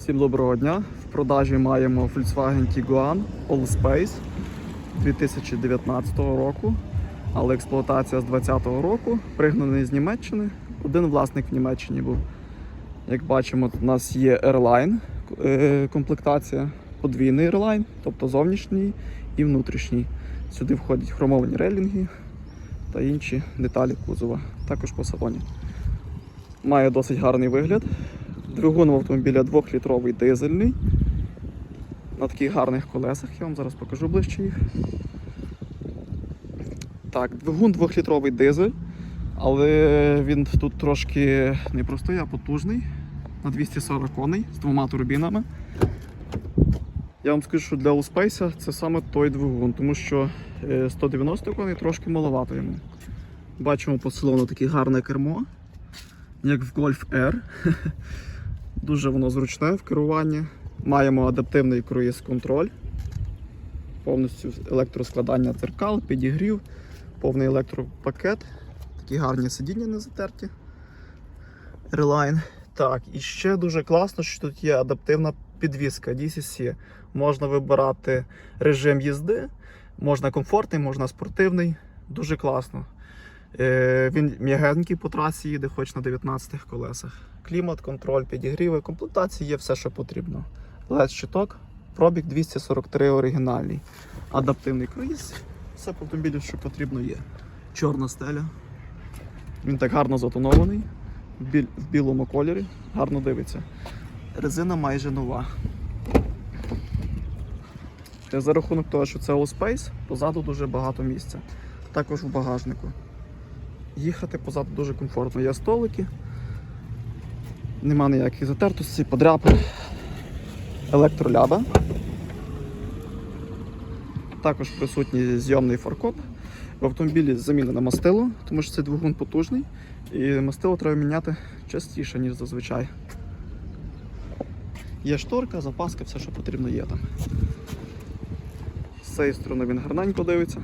Всім доброго дня. В продажі маємо Volkswagen Tiguan All Space 2019 року, але експлуатація з 2020 року, пригнаний з Німеччини. Один власник в Німеччині був. Як бачимо, у нас є Airline е, комплектація, подвійний Airline, тобто зовнішній і внутрішній. Сюди входять хромовані релінги та інші деталі кузова, також по салоні. Має досить гарний вигляд. Двигун в автомобіля 2-літровий дизельний. На таких гарних колесах. Я вам зараз покажу ближче їх. Так, двигун 2-літровий дизель, але він тут трошки не простий, а потужний. На 240 коней з двома турбінами. Я вам скажу, що для Allspace це саме той двигун, тому що е, 190 коней трошки маловато йому. Бачимо по салону таке гарне кермо, як в Golf R. Дуже воно зручне в керуванні. Маємо адаптивний круїз-контроль, повністю електроскладання дзеркал, підігрів, повний електропакет, такі гарні сидіння не затерті. Airline. Так, і ще дуже класно, що тут є адаптивна підвізка DCC. Можна вибирати режим їзди, можна комфортний, можна спортивний. Дуже класно. Е, Він м'ягенький по трасі їде, хоч на 19 колесах. Клімат, контроль, підігріви, комплектації є все, що потрібно. led щиток, пробіг 243 оригінальний. Адаптивний круїз. Все по автомобілю, що потрібно є. Чорна стеля. Він так гарно затонований, в, білому кольорі, гарно дивиться. Резина майже нова. За рахунок того, що це Allspace, позаду дуже багато місця. Також в багажнику. Їхати позаду дуже комфортно. Є столики, нема ніяких затертостей, подряпин. Електроляда. Також присутній зйомний фаркоп. В автомобілі замінено мастило, тому що цей двигун потужний, і мастило треба міняти частіше, ніж зазвичай. Є шторка, запаска, все, що потрібно є там. З цієї сторони він гарненько дивиться.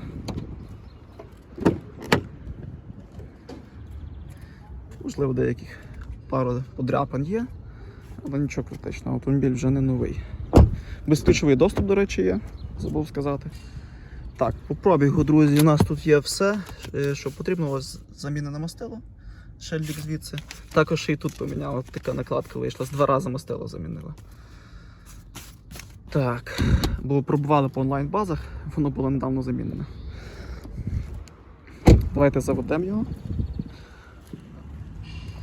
Можливо, деяких пару подряпин є, але нічого критичного. Автомобіль вже не новий. Безключовий доступ, до речі, є, забув сказати. Так, по пробігу, друзі, у нас тут є все, е, що потрібно. Ось заміна на мастило. Шельдик звідси. Також і тут поміняла така накладка вийшла. З два рази мастило замінила. Так, бо пробували по онлайн-базах, воно було недавно замінене. Давайте заведемо його.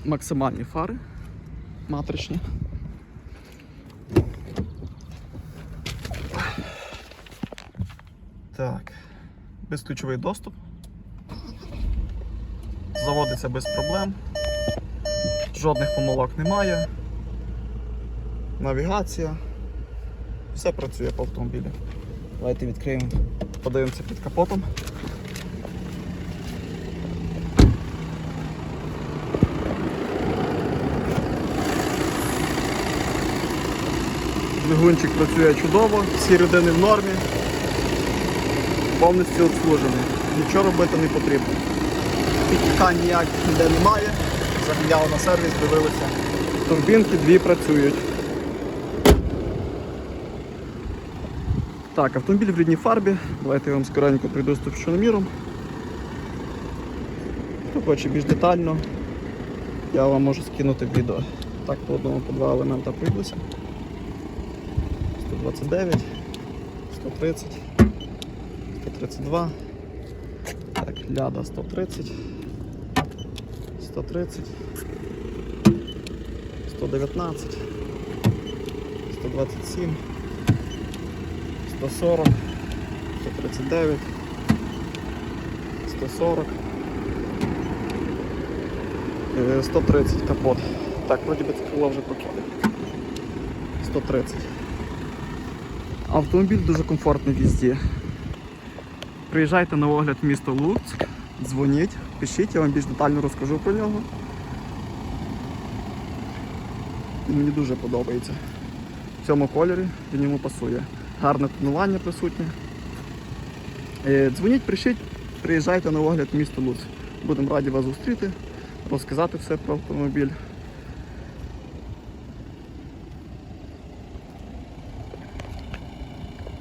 Максимальні фари матричні. Так, безключовий доступ. Заводиться без проблем. Жодних помилок немає. Навігація. Все працює по автомобілі. Давайте відкриємо, подивимося під капотом. Двигунчик працює чудово, всі рідини в нормі, повністю обслужений. Нічого робити не потрібно. Підтікань ніяких ніде немає. Заганяли на сервіс, дивилися. Турбінки дві працюють. Так, автомобіль в рідній фарбі. Давайте я вам скоренько прийду з товщиноміром. Хто хоче більш детально, я вам можу скинути відео. Так, по одному, по два елемента прийдуся. 129, 130, 132. Так, ляда 130, 130, 119, 127, 140, 139, 140, е, 130 капот. Так, вроді би це крило вже покинули. 130. Автомобіль дуже комфортний везде. Приїжджайте на огляд в місто Луцьк, дзвоніть, пишіть, я вам більш детально розкажу про нього. Він мені дуже подобається. В цьому кольорі він йому пасує. Гарне тонування присутнє. Е, Дзвоніть, пишіть, приїжджайте на огляд в місто Луцьк. Будемо раді вас зустріти, розказати все про автомобіль.